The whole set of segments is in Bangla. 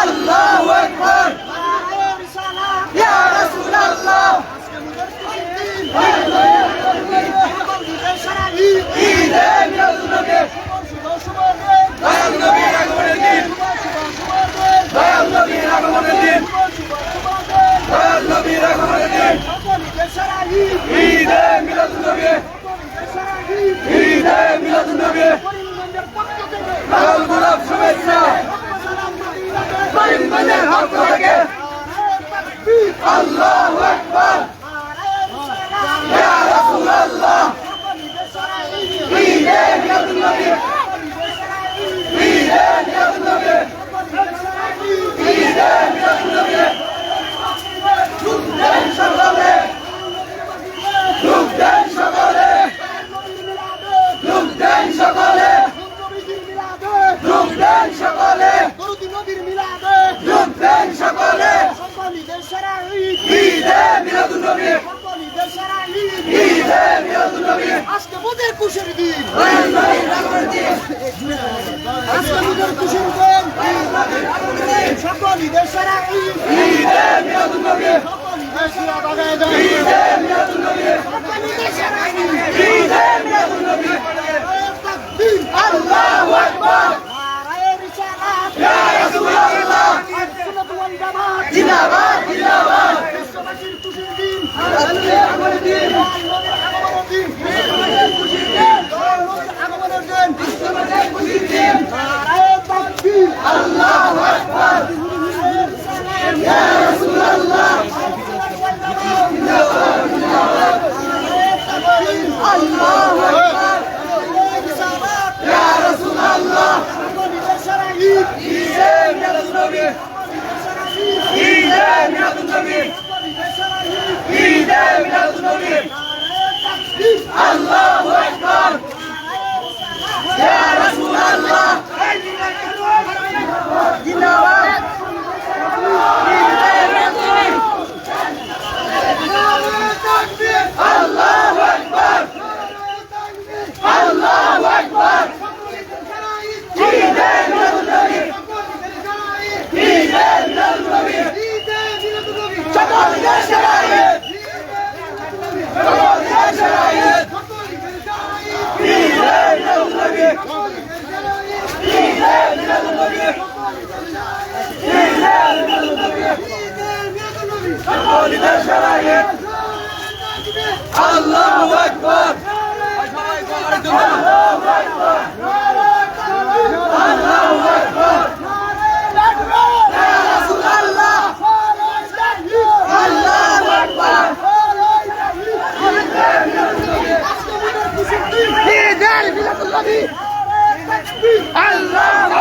আল্লাহু আকবার ইয়া রাসূলুল্লাহ ঈদে মিলাদুন্নবী দয়াল নবীর আগমনের দিন দয়াল নবীর আগমনের দিন দয়াল নবীর আগমনের দিন ঈদে মিলাদুন্নবী ঈদে মিলাদুন্নবী লাল গোলাপ শুভেচ্ছা করিমগঞ্জের পক্ষ থেকে আল্লাহু আকবার ইয়া রাসূলুল্লাহ ঈদে মিলাদুন্নবী ঈদে মিলাদুন্নবী ঈদে মিলাদুন্নবী যোগ দেন সকলে যোগ দেন সকলে যোগ দেন সকলে যোগ দেন সকলে যোগ দেন সকলে ঈদে মিলাদুন্নবী ঈদে মিলাদুন্নবী আজকে মোদের খুশির দিন দয়াল নবীর আগমনের দিন আজকে মোদের খুশির দিন সকল ঈদের সারা ঈদ ঈদে মিলাদুন্নবী সকল ঈদের সারা বাগায় যায় ঈদে মিলাদুন্নবী সকল ঈদের সারা ঈদ ঈদে মিলাদুন্নবী তাকবীর আল্লাহু আকবার নারায়ে রিসালাত ইয়া রাসূলুল্লাহ সুন্নাত ওয়াল জামাত জিন্দাবাদ জিন্দাবাদ বিশ্ববাসীর খুশির দিন নবীর আগমনের দিন নবীর আগমনের দিন বিশ্ববাসীর খুশির দিন নবীর আগমনের দিন বিশ্ববাসীর খুশির দিন নারায়ে তাকবীর আল্লাহু আকবার ইয়া রাসূলুল্লাহ আল্লাহু আকবার ইয়া রাসূলুল্লাহ ঈদে মিলাদুন্নবী ঈদে মিলাদুন্নবী ঈদে মিলাদুন্নবী আল্লাহু আকবার ইয়া রাসূলুল্লাহ জিন্দাবাদ আল্লাহু আকবার আল্লাহু আকবার ঈদে মিলাদুন্নবী ঈদে মিলাদুন্নবী সকল দেশের ঈদ সকল দেশের ঈদ ঈদে মিলাদুন্নবী ঈদে মিলাদুন্নবী ঈদে মিলাদুন্নবী সকল দেশের ঈদ আল্লাহু আকবার আল্লাহু আকবার আল্লাহু আকবার ইয়া রাসূলুল্লাহ আল্লাহু আকবার ঈদের মিলাদুন্নবী আল্লাহু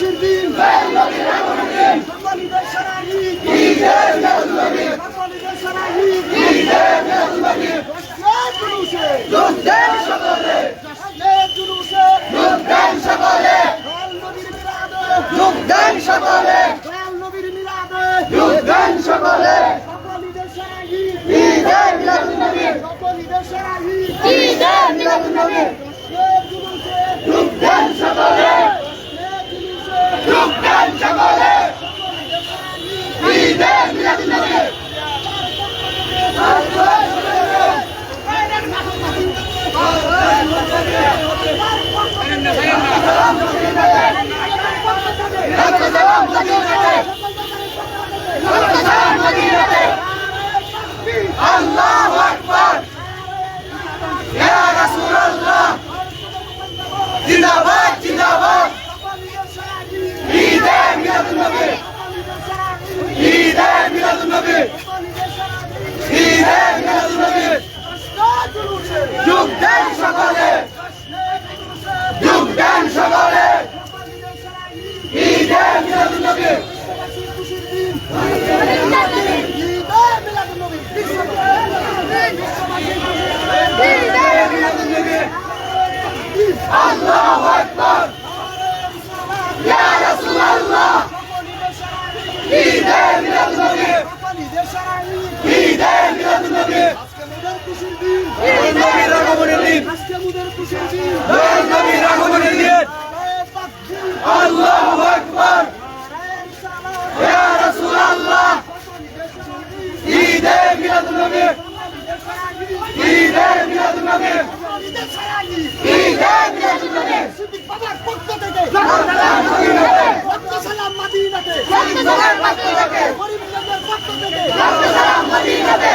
খুশির দিন। বাঙালিদের সারা জিন্দাবাদ জিন্দাবাদ ঈদে মিলাদুন্নবী ঈদে মিলাদুন্নবী ঈদে মিলাদুন্নবী যোগ দেন সকলে যোগ দেন সকলে ঈদে মিলাদুন্নবী ঈদে মিলাদুন্নবী আল্লাহু আকবার ইয়া রাসূলুল্লাহ ঈদে মিলাদুন্নবী ঈদে মিলাদুন্নবী নবীর আগমনের দিন নবীর আগমনের দিন আল্লাহু আকবার ইয়া রাসূলুল্লাহ ঈদে মিলাদুন্নবী ঈদে মিলাদুন্নবী ঈদে মিলাদুন্নবী সালাম মদিনাতে সালাম মদিনাতে সালাম মদিনাতে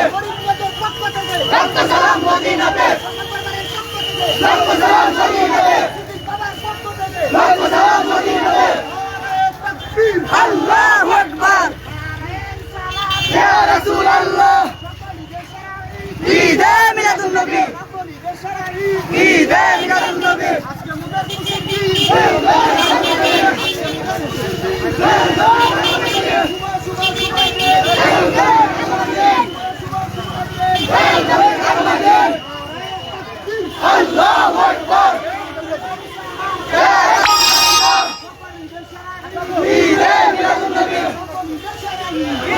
সালাম মদিনাতে সালাম মদিনাতে সালাম মদিনাতে আল্লাহু আকবার। ইয়া রাসূলুল্লাহ। ঈদে মিলাদুন্নবী ঈদে মিলাদুন্নবী আল্লাহু আকবার ঈদে মিলাদুন্নবী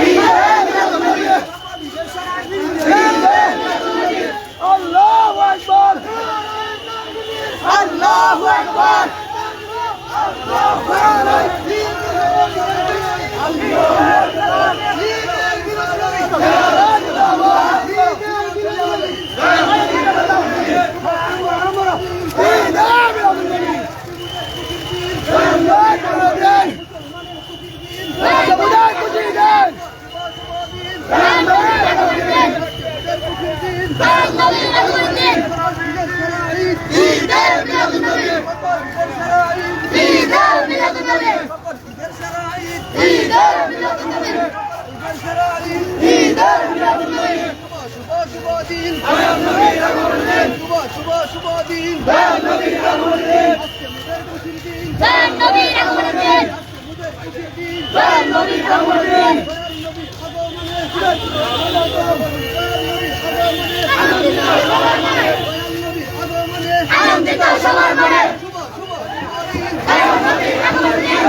ঈদে মিলাদুন্নবী ঈদে মিলাদুন্নবী আল্লাহু আকবার আল্লাহু আকবার আল্লাহু আকবার ঈদে মিলাদুন্নবী ঈদে মিলাদুন্নবী ঈদে মিলাদুন্নবী ঈদে মিলাদুন্নবী দয়াল নবীর আগমনের দিন। দয়াল নবীর আগমনের দিন। দয়াল নবীর আগমনের দিন আনন্দিত সবার মনে দয়াল নবীর আগমনের দিন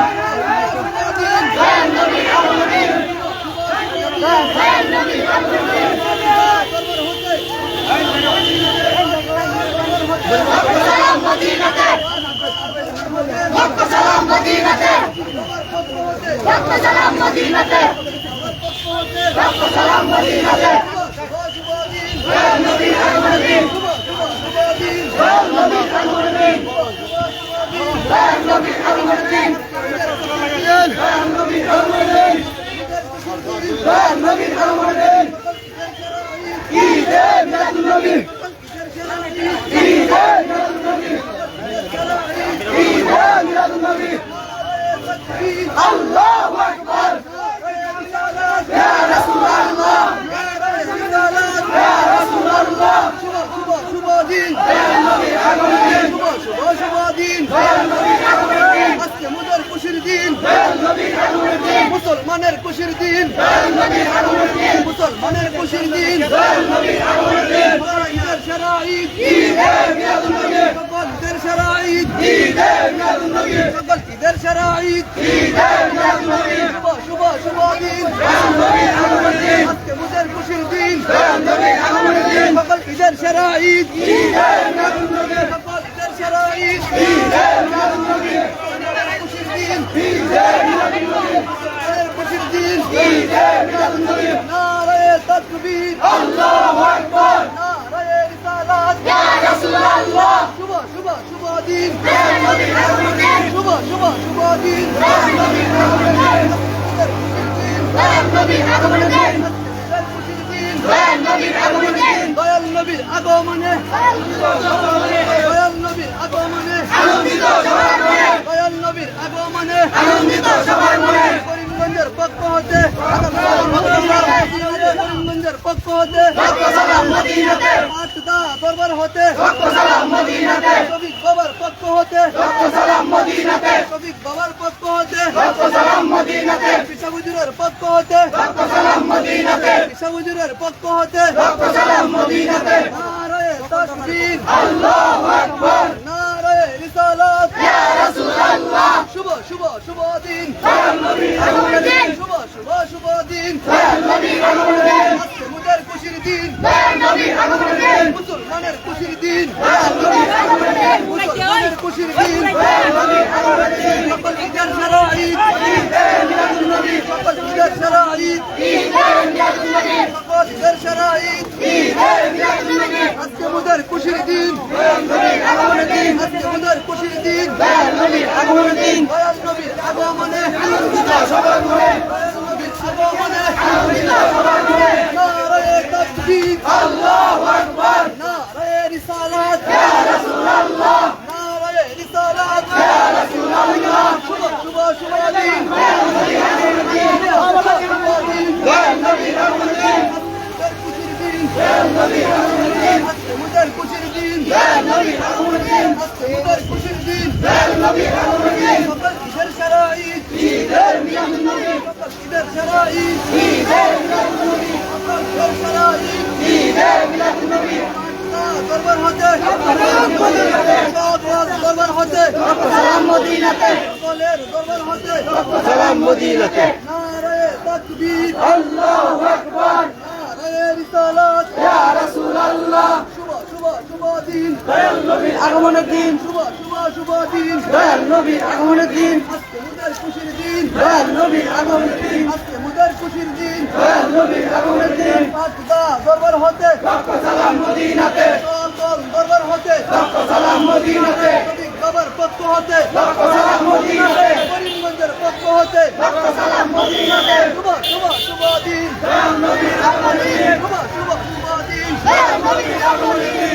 দয়াল নবীর আগমনের দিন দয়াল নবীর আগমনের দিন সালাম মদিনাতে রক্ত সালাম মদিনাতে রক্ত সালাম মদিনাতে। রক্ত সালাম মদিনাতে দিন দয়াল নবীর আগমনের দিন দয়াল নবীর আগমনের দিন দয়াল নবীর আগমনের দিন দয়াল নবীর আগমনের দিন ঈদে মিলাদুন্নবী ঈদে মিলাদুন্নবী ঈদে মিলাদুন্নবী আল্লাহু আকবার ইয়া রাসূলুল্লাহ ইয়া রাসূলুল্লাহ দয়াল নবীর আগমনের দিন দয়াল নবীর আগমনের দিন দয়াল নবীর আগমনের দিন মুসলমানের খুশির দিন দয়াল নবীর আগমনের দিন মুসলমানের খুশির দিন দয়াল নবীর আগমনের দিন বড় ঈদের সেরা ঈদ ঈদে মিলাদুন নবী সকল ঈদের সেরা ঈদ ঈদে মিলাদুন নবী সকল ঈদের সেরা ঈদ ঈদে মিলাদুন নবী শুভ শুভ শুভ দিন নবীর আগমনের দিন আজকে মুদের খুশির দিন নবীর আগমনের দিন সকল ঈদের সেরা ঈদ ঈদে মিলাদুন নবী সকল ঈদের সেরা ঈদ ঈদে মিলাদুন নবী খুশির দিন ঈদে মিলাদুন নবী ঈদের খুশির দিন ঈদে নবীর আগমনে। দয়াল নবীর আগমনে। আনন্দিত সবার মনে। দয়াল নবীর আগমনে। আনন্দিত সবার মনে। করিমগঞ্জের পক্ষ হতে করিমগঞ্জের পক্ষ হতে আটদা দরবার হতে শফিক বাবার পক্ষ হতে সালাম বাবার পক্ষ হতে পিসাবুজুরের পক্ষ হতে পিসাবুজুরের পক্ষ হতে আল্লাহু নারায়ে রিসালাত ইয়া রাসূলুল্লাহ। শুভ শুভ শুভ দিন। শুভ শুভ শুভ দিন। মুদের খুশির দিন। মুসলমানের খুশির দিন। মুসলমানের খুশির দিন। ঈদে মিলাদুন নবী আজকে মুদের খুশির দিন। আগমনের দিন আজকে মুদের খুশির দিন। আগমনের দিন। আগমনে। সবার মনে দয়াল নবীর আগমনে আনন্দিত সবার মনে নারায়ে তাকবীর আল্লাহু আকবার নারায়ে রিসালাত ইয়া রাসূলুল্লাহ নারায়ে রিসালাত ইয়া রাসূলুল্লাহ শুভ শুভ শুভ দিন নবীর আগমনের দিন শুভ দিন নবীর আগমনের দিন মুদের খুশির দিন নবীর আগমনের দিন আজকে মুদের খুশির দিন নবীর আগমনের দিন আজকে মুদের খুশির দিন নবীর আগমনের দিন সকল ঈদের সারা ঈদ ঈদে মিলাদুন নবী সকল ঈদের সারা ঈদ ঈদে মিলাদুন নবী সকল ঈদের সারা ঈদ ঈদে মিলাদুন নবী দরবার হতে দরবার হতে সালাম মদিনাতে সকলের দরবার হতে সালাম মদিনাতে নারায়ে তাকবীর আল্লাহু আকবার নারায়ে রিসালাত ইয়া রাসূলুল্লাহ শুভ শুভ শুভ দিন দয়াল নবীর আগমনের দিন শুভ শুভ শুভ দিন দয়াল নবীর আগমনের দিন দয়াল নবীর আগমনের দিন। আজকে মুদের খুশির দিন। দয়াল নবীর আগমনের দিন। পাঁচদা দরবার হতে। রক্ত সালাম মদিনাতে। সকল দরবার হতে। রক্ত সালাম মদিনাতে। বাবার পক্ষ হতে। রক্ত সালাম মদিনাতে। করিমগঞ্জের পক্ষ হতে। রক্ত সালাম মদিনাতে। শুভ শুভ শুভ দিন। দয়াল নবীর আগমনের দিন। শুভ শুভ শুভ দিন। দয়াল নবীর আগমনের দিন।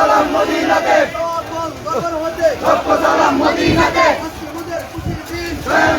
সালাম মদিনাকে। লক্ষ সালাম মদিনাকে। স্বয়ং